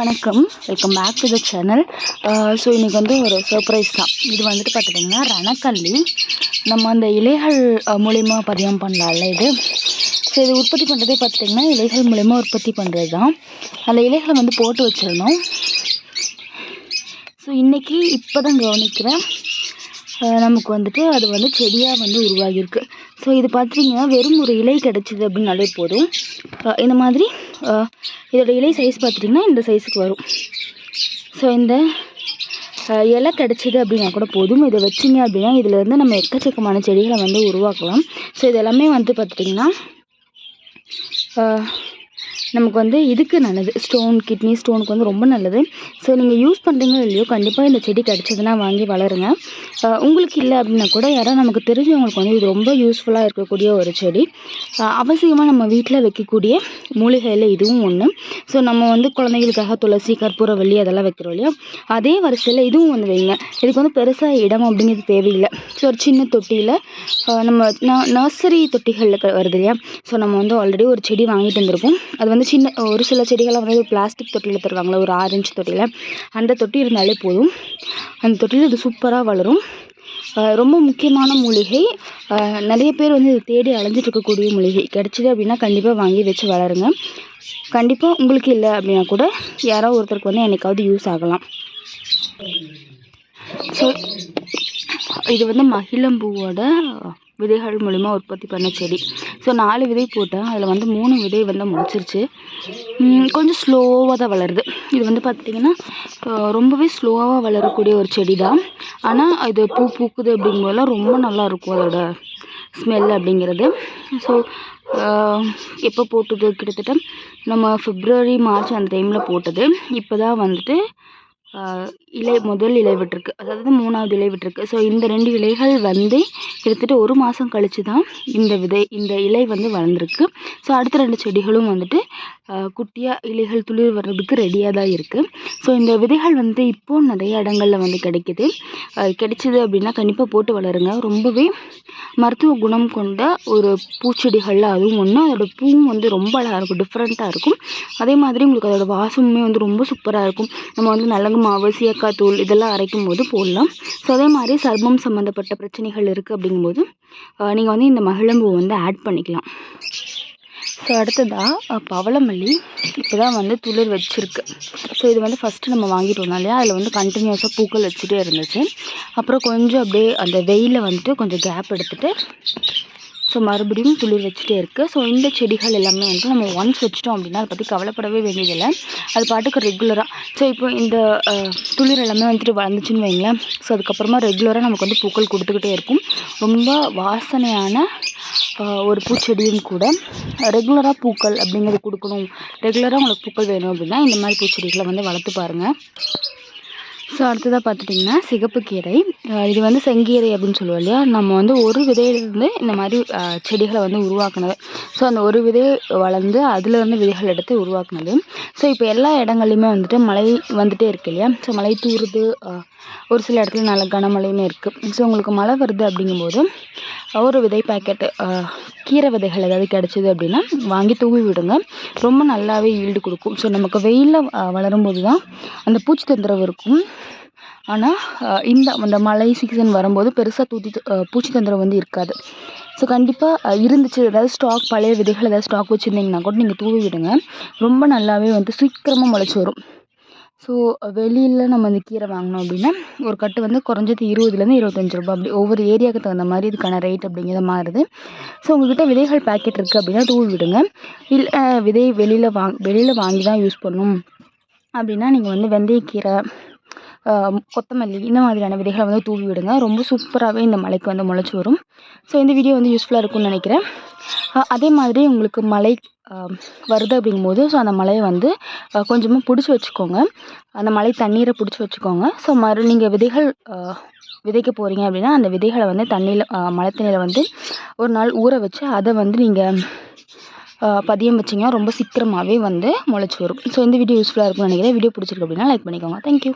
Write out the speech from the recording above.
வணக்கம். Welcome back to the channel so இன்றைக்கி வந்து ஒரு சர்ப்ரைஸ் தான். இது வந்துட்டு பார்த்துட்டிங்கன்னா ரணக்கல்லி. நம்ம அந்த இலைகள் மூலிமா பதியம் பண்ணலாம்ல இது? ஸோ இது உற்பத்தி பண்ணுறதே பார்த்துட்டிங்கன்னா இலைகள் மூலிமா உற்பத்தி பண்ணுறது தான் அந்த இலைகளை வந்து போட்டு வச்சிடணும். ஸோ இன்றைக்கி இப்போ தான் கவனிக்கிறேன் நமக்கு வந்துட்டு அது வந்து செடியாக வந்து உருவாகியிருக்கு. ஸோ இது பார்த்தீங்கன்னா வெறும் ஒரு இலை கிடச்சிது அப்படின்னாலே போதும். இந்த மாதிரி இதோட இலை சைஸ் பார்த்துட்டிங்கன்னா இந்த சைஸுக்கு வரும். ஸோ இந்த இலை கிடச்சிது அப்படின்னா கூட போதும். இதை வச்சிங்க அப்படின்னா இதுலேருந்து நம்ம எக்கச்சக்கமான செடிகளை வந்து உருவாக்கலாம். ஸோ இது எல்லாமே வந்து பார்த்துட்டிங்கன்னா நமக்கு வந்து இதுக்கு நல்லது. ஸ்டோன் கிட்னி ஸ்டோனுக்கு வந்து ரொம்ப நல்லது. ஸோ நீங்கள் யூஸ் பண்ணுறீங்களோ இல்லையோ கண்டிப்பாக இந்த செடி கிடச்சதுன்னா வாங்கி வளருங்க. உங்களுக்கு இல்லை அப்படின்னா கூட யாராவது நமக்கு தெரிஞ்சவங்களுக்கு வந்து இது ரொம்ப யூஸ்ஃபுல்லாக இருக்கக்கூடிய ஒரு செடி. அவசியமாக நம்ம வீட்டில் வைக்கக்கூடிய மூலிகையில் இதுவும் ஒன்று ஸோ நம்ம வந்து குழந்தைகளுக்காக துளசி கற்பூரவள்ளி அதெல்லாம் வைக்கிறோம் இல்லையா? அதே வரிசையில் இதுவும் வந்து வைங்க. இதுக்கு வந்து பெருசாக இடம் அப்படிங்கிறது தேவையில்லை. ஸோ ஒரு சின்ன தொட்டியில் நம்ம நர்சரி தொட்டிகளில் வருது இல்லையா? ஸோ நம்ம வந்து ஆல்ரெடி ஒரு செடி வாங்கிட்டு வந்திருப்போம். அது வந்து சின்ன ஒரு சில செடிகள்லாம் வந்து பிளாஸ்டிக் தொட்டியில் தருவாங்களே ஒரு ஆரஞ்சு தொட்டியில். அந்த தொட்டி இருந்தாலே போதும். அந்த தொட்டியில் இது சூப்பராக வளரும். ரொம்ப முக்கியமான மூலிகை. நிறைய பேர் வந்து இது தேடி அலைஞ்சிட்டு இருக்கக்கூடிய மூலிகை. கிடச்சிது அப்படின்னா கண்டிப்பாக வாங்கி வச்சு வளருங்க. கண்டிப்பாக உங்களுக்கு இல்லை அப்படின்னா கூட யாரோ ஒருத்தருக்கு வந்து என்னைக்காவது யூஸ் ஆகலாம். ஸோ இது வந்து மகிழம்பூவோட விதைகள் மூலிமா உற்பத்தி பண்ண செடி. ஸோ நாலு விதை போட்டேன். அதில் வந்து மூணு விதை வந்து முளைச்சிருச்சு. கொஞ்சம் ஸ்லோவாக தான் வளருது. இது வந்து பார்த்திங்கன்னா ரொம்பவே ஸ்லோவாக வளரக்கூடிய ஒரு செடி தான் ஆனால் இது பூ பூக்குது அப்படிங்கும்போதெல்லாம் ரொம்ப நல்லா இருக்கும் அதோட ஸ்மெல் அப்படிங்கிறது. ஸோ எப்போ போட்டது? கிட்டத்தட்ட நம்ம ஃபிப்ரவரி மார்ச் அந்த டைமில் போட்டது. இப்போ தான் வந்துட்டு இலை முதல் இலை விட்டுருக்கு. அதாவது மூணாவது இலை விட்டுருக்கு. ஸோ இந்த ரெண்டு இலைகள் வந்து கிட்டத்தட்ட ஒரு மாதம் கழிச்சு தான் இந்த விதை இந்த இலை வந்து வளர்ந்துருக்கு. ஸோ அடுத்த ரெண்டு செடிகளும் வந்துட்டு குட்டியாக இலைகள் துளிர் வர்றதுக்கு ரெடியாக தான் இருக்குது ஸோ இந்த விதைகள் வந்து இப்போது நிறைய இடங்களில் வந்து கிடைக்கிது. கிடைச்சிது அப்படின்னா கண்டிப்பாக போட்டு வளருங்க. ரொம்பவே மருத்துவ குணம் கொண்ட ஒரு பூச்செடிகளில் அதுவும் ஒன்று அதோட பூவும் வந்து ரொம்ப அழகாக இருக்கும். டிஃப்ரெண்ட்டாக இருக்கும். அதே மாதிரி உங்களுக்கு அதோட வாசமுமே வந்து ரொம்ப சூப்பராக இருக்கும். நம்ம வந்து நலங்கு மாவு சீயக்காய் தூள் இதெல்லாம் அரைக்கும் போது போடலாம். ஸோ அதே மாதிரி சர்மம் சம்மந்தப்பட்ட பிரச்சனைகள் இருக்குது அப்படிங்கும்போது நீங்கள் வந்து இந்த மகிழம்பூ வந்து ஆட் பண்ணிக்கலாம். ஸோ அடுத்ததாக பவளமல்லி இப்போ தான் வந்து துளிர் வச்சுருக்கு. ஸோ இது வந்து ஃபஸ்ட்டு நம்ம வாங்கிட்டு வந்தோம் இல்லையா? அதில் வந்து கண்டினியூஸாக பூக்கள் வச்சுட்டே இருந்துச்சு. அப்புறம் கொஞ்சம் அப்படியே அந்த வெயிலில் வந்துட்டு கொஞ்சம் கேப் எடுத்துட்டு ஸோ மறுபடியும் துளிர் வச்சுட்டே இருக்குது ஸோ இந்த செடிகள் எல்லாமே வந்துட்டு நம்ம ஒன்ஸ் வச்சிட்டோம் அப்படின்னா அதை பற்றி கவலைப்படவே வேண்டியதில்லை. அது பாட்டுக்கு ரெகுலராக ஸோ இப்போ இந்த துளிர் எல்லாமே வந்துட்டு வளர்ந்துச்சுன்னு வைங்களேன். ஸோ அதுக்கப்புறமா ரெகுலராக நமக்கு வந்து பூக்கள் கொடுத்துக்கிட்டே இருக்கும். ரொம்ப வாசனையான ஒரு பூச்செடியும் கூட. ரெகுலராக பூக்கள் அப்படிங்கிறது கொடுக்கணும். ரெகுலராக உங்களுக்கு பூக்கள் வேணும் அப்படின்னா இந்த மாதிரி பூச்செடிகளை வந்து வளர்த்து பாருங்கள் ஸோ அடுத்ததாக பார்த்துட்டிங்கன்னா சிகப்பு கீரை. இது வந்து செங்கீரை அப்படின்னு சொல்லுவோம் இல்லையா? நம்ம வந்து ஒரு விதையிலேருந்து இந்த மாதிரி செடிகளை வந்து உருவாக்குனது. ஸோ அந்த ஒரு விதை வளர்ந்து அதுலேருந்து விதைகள் எடுத்து உருவாக்குனது. ஸோ இப்போ எல்லா இடங்கள்லையுமே வந்துட்டு மழை வந்துட்டே இருக்கு இல்லையா? ஸோ மழை தூறுது ஒரு சில இடத்துல நல்ல கனமழையுமே இருக்குது ஸோ உங்களுக்கு மழை வருது அப்படிங்கும்போது ஒரு விதை பாக்கெட்டு கீரை விதைகள் ஏதாவது கிடச்சிது அப்படின்னா வாங்கி தூவி விடுங்க. ரொம்ப நல்லாவே ஈல்டு கொடுக்கும். ஸோ நமக்கு வெயிலில் வளரும்போது தான் அந்த பூச்சி தொந்தரவு இருக்கும். ஆனால் இந்த அந்த மழை சீசன் வரும்போது பெருசாக தூத்தி பூச்சி தொந்தரவு வந்து இருக்காது. ஸோ கண்டிப்பாக இருந்துச்சு. ஏதாவது ஸ்டாக் பழைய விதைகள் ஏதாவது ஸ்டாக் வச்சுருந்தீங்கன்னா கூட நீங்கள் தூவி விடுங்க. ரொம்ப நல்லாவே வந்து சீக்கிரமாக முளைச்சி வரும். ஸோ வெளியில் நம்ம இந்த கீரை வாங்கினோம் அப்படின்னா ஒரு கட்டு வந்து குறைஞ்சது இருபதுலேருந்து இருபத்தஞ்சி ரூபாய் அப்படி ஒவ்வொரு ஏரியாவுக்கு தகுந்த மாதிரி இதுக்கான ரேட் அப்படிங்கிறது மாறுது. ஸோ உங்கள்கிட்ட விதைகள் பாக்கெட் இருக்குது அப்படின்னா தூவி விடுங்க. இல்லை விதை வெளியில் வாங் வெளியில் வாங்கி தான் யூஸ் பண்ணணும். அப்படின்னா நீங்கள் வந்து வெந்தயக்கீரை கொத்தமல்லி இந்த மாதிரியான விதைகளை வந்து தூவி விடுங்க. ரொம்ப சூப்பராகவே இந்த மலைக்கு வந்து முளைச்சி வரும். ஸோ இந்த வீடியோ வந்து யூஸ்ஃபுல்லாக இருக்கும்னு நினைக்கிறேன். அதே மாதிரி உங்களுக்கு மழை வருது அப்படிங்கும்போது ஸோ அந்த மலையை வந்து கொஞ்சமாக பிடிச்சி வச்சுக்கோங்க. அந்த மழை தண்ணீரை பிடிச்சி வச்சுக்கோங்க. ஸோ மறு நீங்கள் விதைகள் விதைக்க போகிறீங்க அப்படின்னா அந்த விதைகளை வந்து தண்ணியில் மழை தண்ணியில் வந்து ஒரு நாள் ஊற வச்சு அதை வந்து நீங்கள் பதியம் வச்சிங்கன்னா ரொம்ப சீக்கிரமாகவே வந்து முளைச்சி வரும். ஸோ இந்த வீடியோ யூஸ்ஃபுல்லாக இருக்கும்னு நினைக்கிறேன். வீடியோ பிடிச்சிருக்கு அப்படின்னா லைக் பண்ணிக்கோங்க. தேங்க்யூ